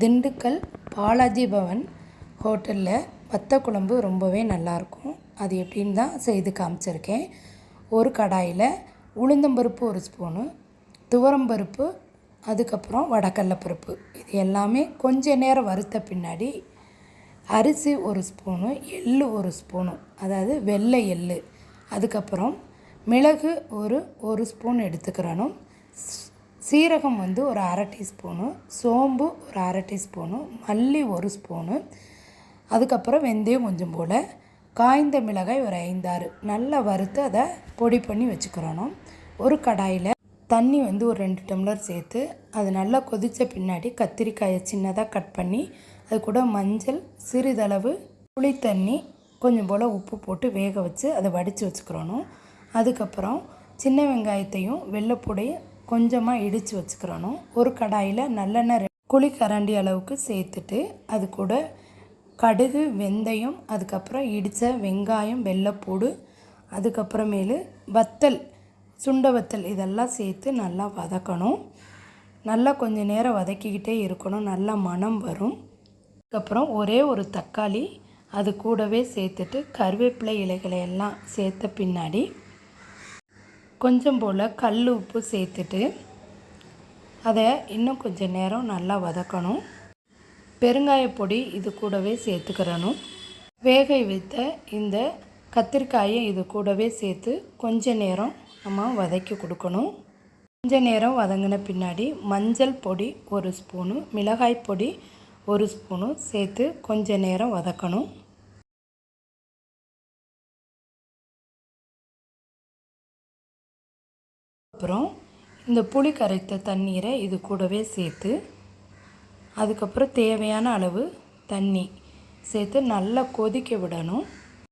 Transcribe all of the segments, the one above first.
திண்டுக்கல் பாலாஜி பவன் ஹோட்டலில் வத்த குழம்பு ரொம்பவே நல்லாயிருக்கும் அது எப்படின்னு தான் செய்து காமிச்சிருக்கேன். ஒரு கடாயில் உளுந்தம்பருப்பு ஒரு ஸ்பூனு துவரம்பருப்பு அதுக்கப்புறம் வடக்கடல பருப்பு. இது எல்லாமே கொஞ்ச நேரம் வறுத்த பின்னாடி அரிசி ஒரு ஸ்பூனு எள் ஒரு ஸ்பூனு அதாவது வெள்ளை எள் அதுக்கப்புறம் மிளகு ஒரு ஒரு ஸ்பூன் எடுத்துக்கிறணும். சீரகம் வந்து ஒரு அரை டீஸ்பூனு சோம்பு ஒரு அரை டீஸ்பூனு மல்லி ஒரு ஸ்பூனு அதுக்கப்புறம் வெந்தயம் கொஞ்சம் போல் காய்ந்த மிளகாய் ஒரு ஐந்தாறு. நல்லா வறுத்து அதை பொடி பண்ணி வச்சுக்கிறணும். ஒரு கடாயில் தண்ணி வந்து ஒரு ரெண்டு டம்ளர் சேர்த்து அது நல்லா கொதித்த பின்னாடி கத்திரிக்காயை சின்னதாக கட் பண்ணி அது கூட மஞ்சள் சிறிதளவு புளி தண்ணி கொஞ்சம் போல் உப்பு போட்டு வேக வச்சு அதை வடித்து வச்சுக்கிறணும். அதுக்கப்புறம் சின்ன வெங்காயத்தையும் வெள்ளைப்பூடையும் கொஞ்சமாக இடித்து வச்சுக்கிறணும். ஒரு கடாயில் நல்லெண்ணெய் குழி கரண்டி அளவுக்கு சேர்த்துட்டு அது கூட கடுகு வெந்தயம் அதுக்கப்புறம் இடித்த வெங்காயம் வெள்ளைப்பூடு அதுக்கப்புறமேலு வத்தல் சுண்ட வத்தல் இதெல்லாம் சேர்த்து நல்லா வதக்கணும். நல்லா கொஞ்சம் நேரம் வதக்கிக்கிட்டே இருக்கணும். நல்லா மணம் வரும். அதுக்கப்புறம் ஒரே ஒரு தக்காளி அது கூடவே சேர்த்துட்டு கருவேப்பிலை இலைகளை எல்லாம் சேர்த்த பின்னாடி கொஞ்சம் போல் கல் உப்பு சேர்த்துட்டு அதை இன்னும் கொஞ்சம் நேரம் நல்லா வதக்கணும். பெருங்காய பொடி இது கூடவே சேர்த்துக்கிறணும். வேக வைத்த இந்த கத்திரிக்காயை இது கூடவே சேர்த்து கொஞ்ச நேரம் நம்ம வதக்கி கொடுக்கணும். கொஞ்ச நேரம் வதங்கின பின்னாடி மஞ்சள் பொடி ஒரு ஸ்பூனு மிளகாய் பொடி ஒரு ஸ்பூனு சேர்த்து கொஞ்ச நேரம் வதக்கணும். அப்புறம் இந்த புளி கரைத்த தண்ணீரை இது கூடவே சேர்த்து அதுக்கப்புறம் தேவையான அளவு தண்ணி சேர்த்து நல்லா கொதிக்க விடணும்.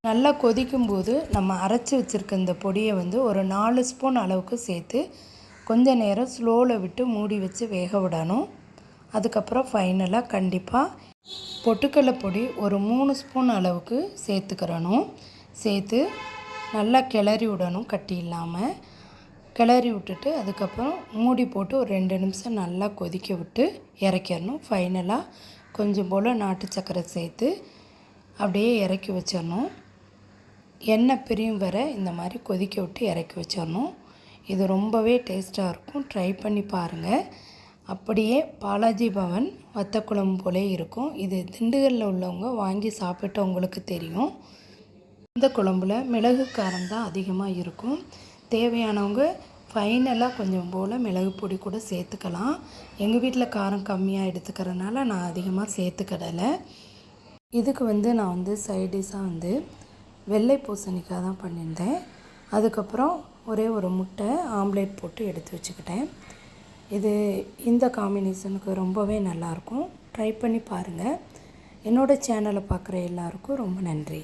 நல்லா கொதிக்கும்போது நம்ம அரைச்சி வச்சுருக்க இந்த பொடியை வந்து ஒரு நாலு ஸ்பூன் அளவுக்கு சேர்த்து கொஞ்ச நேரம் ஸ்லோவில் விட்டு மூடி வச்சு வேக விடணும். அதுக்கப்புறம் ஃபைனலாக கண்டிப்பாக பொட்டுக்கடலை பொடி ஒரு மூணு ஸ்பூன் அளவுக்கு சேர்த்துக்கிறணும். சேர்த்து நல்லா கிளறி விடணும் கட்டி இல்லாமல் கிளறி விட்டுட்டு அதுக்கப்புறம் மூடி போட்டு ஒரு ரெண்டு நிமிஷம் நல்லா கொதிக்க விட்டு இறக்கிடணும். ஃபைனலாக கொஞ்சம் போல் நாட்டு சர்க்கரை சேர்த்து அப்படியே இறக்கி வச்சிடணும். எண்ணெய் பிரியும் வர இந்த மாதிரி கொதிக்க விட்டு இறக்கி வச்சிடணும். இது ரொம்பவே டேஸ்ட்டாக இருக்கும். ட்ரை பண்ணி பாருங்கள் அப்படியே பாலாஜி பவன் வத்தக்குழம்பு போலே இருக்கும். இது திண்டுகல்லில் உள்ளவங்க வாங்கி சாப்பிட்டவங்களுக்கு தெரியும். இந்த குழம்புல மிளகு காரம் தான் அதிகமாக இருக்கும். தேவையானவங்க ஃபைனலாக கொஞ்சம் போல் மிளகு பொடி கூட சேர்த்துக்கலாம். எங்கள் வீட்டில் காரம் கம்மியாக எடுத்துக்கிறதுனால நான் அதிகமாக சேர்த்துக்கிடலை இதுக்கு வந்து நான் வந்து சைடிஷாக வந்து வெள்ளை பூசணிக்காய் தான் பண்ணியிருந்தேன். அதுக்கப்புறம் ஒரே ஒரு முட்டை ஆம்லேட் போட்டு எடுத்து வச்சுக்கிட்டேன். இது இந்த காம்பினேஷனுக்கு ரொம்பவே நல்லாயிருக்கும் ட்ரை பண்ணி பாருங்கள் என்னோடய சேனலை பார்க்குற எல்லாருக்கும் ரொம்ப நன்றி.